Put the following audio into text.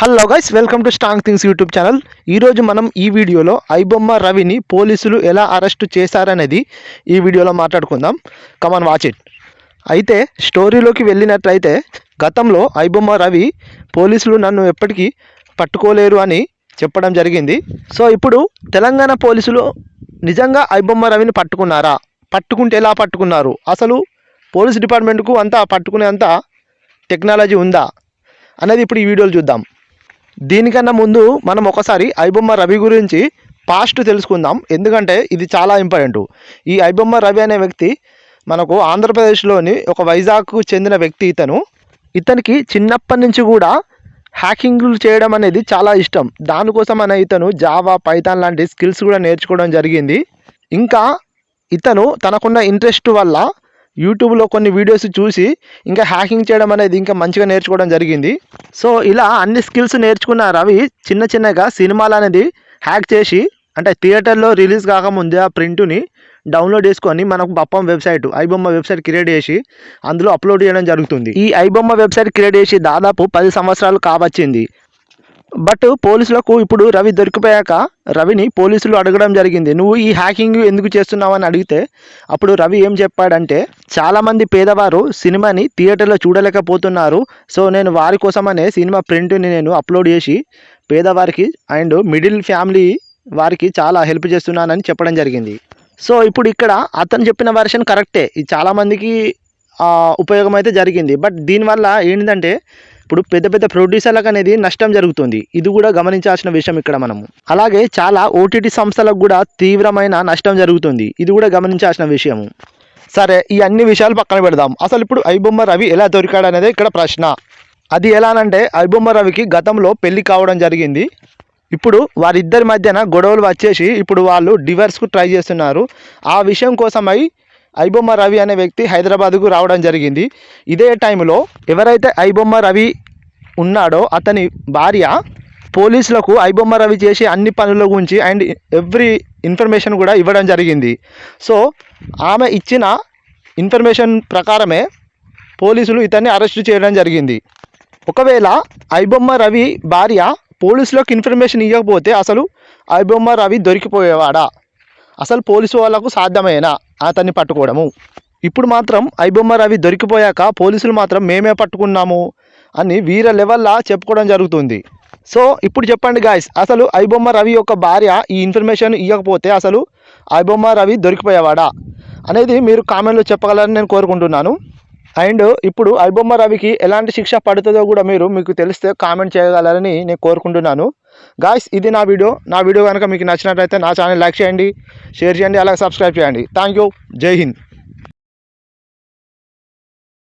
Hello guys welcome to strong things YouTube channel ఈరోజు మనం ఈ వీడియోలో ఐబొమ్మ రవిని పోలీసులు ఎలా అరెస్టు చేశారనేది ఈ వీడియోలో మాట్లాడుకుందాం. కమన్ వాచ్ ఇట్ అయితే స్టోరీలోకి వెళ్ళినట్లయితే గతంలో ఐబొమ్మ రవి పోలీసులు నన్ను ఎప్పటికీ పట్టుకోలేరు అని చెప్పడం జరిగింది. సో ఇప్పుడు తెలంగాణ పోలీసులు నిజంగా ఐబొమ్మ రవిని పట్టుకున్నారా? పట్టుకుంటే ఎలా పట్టుకున్నారు? అసలు పోలీస్ డిపార్ట్మెంట్కు అంతా పట్టుకునే అంత టెక్నాలజీ ఉందా? అనేది ఇప్పుడు ఈ వీడియోలు చూద్దాం. దీనికన్నా ముందు మనం ఒకసారి ఐబొమ్మ రవి గురించి పాస్ట్ తెలుసుకుందాం. ఎందుకంటే ఇది చాలా ఇంపార్టెంట్ ఈ ఐబొమ్మ రవి అనే వ్యక్తి మనకు ఆంధ్రప్రదేశ్లోని ఒక వైజాగ్కు చెందిన వ్యక్తి ఇతను. ఇతనికి చిన్నప్పటి నుంచి కూడా హ్యాకింగ్లు చేయడం అనేది చాలా ఇష్టం. దానికోసం అనే ఇతను జావా పైథాన్ లాంటి స్కిల్స్ కూడా నేర్చుకోవడం జరిగింది. ఇంకా ఇతను తనకున్న ఇంట్రెస్ట్ వల్ల యూట్యూబ్లో కొన్ని వీడియోస్ చూసి ఇంకా హ్యాకింగ్ చేయడం అనేది ఇంకా మంచిగా నేర్చుకోవడం జరిగింది. సో ఇలా అన్ని స్కిల్స్ నేర్చుకున్న రవి చిన్న చిన్నగా సినిమాలు అనేది హ్యాక్ చేసి అంటే థియేటర్లో రిలీజ్ కాకముందే ఆ ప్రింట్ని డౌన్లోడ్ చేసుకొని మనకు Bappam website iBomma website create చేసి అందులో అప్లోడ్ చేయడం జరుగుతుంది. ఈ ఐబొమ్మ వెబ్సైట్ క్రియేట్ చేసి దాదాపు పది సంవత్సరాలు కావచ్చింది. బట్ పోలీసులకు ఇప్పుడు రవి దొరికిపోయాక రవిని పోలీసులు అడగడం జరిగింది. నువ్వు ఈ హ్యాకింగ్ ఎందుకు చేస్తున్నావు? అని అడిగితే అప్పుడు రవి ఏం చెప్పాడంటే చాలామంది పేదవారు సినిమాని థియేటర్లో చూడలేకపోతున్నారు. సో నేను వారి కోసమనే సినిమా ప్రింట్ని నేను అప్లోడ్ చేసి పేదవారికి అండ్ మిడిల్ ఫ్యామిలీ వారికి చాలా హెల్ప్ చేస్తున్నానని చెప్పడం జరిగింది. సో ఇప్పుడు ఇక్కడ అతను చెప్పిన వర్షన్ కరెక్టే ఇది చాలామందికి ఉపయోగం అయితే జరిగింది. బట్ దీనివల్ల ఏంటంటే ఇప్పుడు పెద్ద పెద్ద ప్రొడ్యూసర్లకు అనేది నష్టం జరుగుతుంది. ఇది కూడా గమనించాల్సిన విషయం ఇక్కడ మనము. అలాగే చాలా ఓటీటీ సంస్థలకు కూడా తీవ్రమైన నష్టం జరుగుతుంది. ఇది కూడా గమనించాల్సిన విషయము. సరే ఈ అన్ని విషయాలు పక్కన పెడదాం. అసలు ఇప్పుడు ఐబొమ్మ రవి ఎలా దొరికాడు అనేది ఇక్కడ ప్రశ్న. అది ఎలానంటే ఐబొమ్మ రవికి గతంలో పెళ్ళి కావడం జరిగింది. ఇప్పుడు వారిద్దరి మధ్యన గొడవలు వచ్చేసి ఇప్పుడు వాళ్ళు డివర్స్కు ట్రై చేస్తున్నారు. ఆ విషయం కోసమై ఐబొమ్మ రవి అనే వ్యక్తి హైదరాబాద్కు రావడం జరిగింది. ఇదే టైంలో ఎవరైతే ఐబొమ్మ రవి ఉన్నాడో అతని భార్య పోలీసులకు ఐబొమ్మ రవి చేసే అన్ని పనుల గురించి అండ్ ఎవ్రీ ఇన్ఫర్మేషన్ కూడా ఇవ్వడం జరిగింది. సో ఆమె ఇచ్చిన ఇన్ఫర్మేషన్ ప్రకారమే పోలీసులు ఇతన్ని అరెస్ట్ చేయడం జరిగింది. ఒకవేళ ఐబొమ్మ రవి భార్య పోలీసులకు ఇన్ఫర్మేషన్ ఇవ్వకపోతే అసలు ఐబొమ్మ రవి దొరికిపోయేవాడా? అసలు పోలీసు వాళ్ళకు సాధ్యమేనా అతన్ని పట్టుకోవడము? ఇప్పుడు మాత్రం ఐబొమ్మ రవి దొరికిపోయాక పోలీసులు మాత్రం మేమే పట్టుకున్నాము? అని వీర లెవెల్లా చెప్పుకోవడం జరుగుతుంది. సో ఇప్పుడు చెప్పండి గాయస్ అసలు ఐబొమ్మ రవి యొక్క భార్య ఈ ఇన్ఫర్మేషన్ ఇవ్వకపోతే అసలు ఐబొమ్మ రవి దొరికిపోయేవాడా? అనేది మీరు కామెంట్లో చెప్పగలరని నేను కోరుకుంటున్నాను. అండ్ ఇప్పుడు ఐబొమ్మ రవికి ఎలాంటి శిక్ష పడుతుందో కూడా మీరు మీకు తెలిస్తే కామెంట్ చేయగలరని నేను కోరుకుంటున్నాను. గాయస్ ఇది నా వీడియో నా వీడియో కనుక మీకు నచ్చినట్లయితే నా ఛానల్ లైక్ చేయండి షేర్ చేయండి అలాగే సబ్స్క్రైబ్ చేయండి. థ్యాంక్ యూ జై హింద్.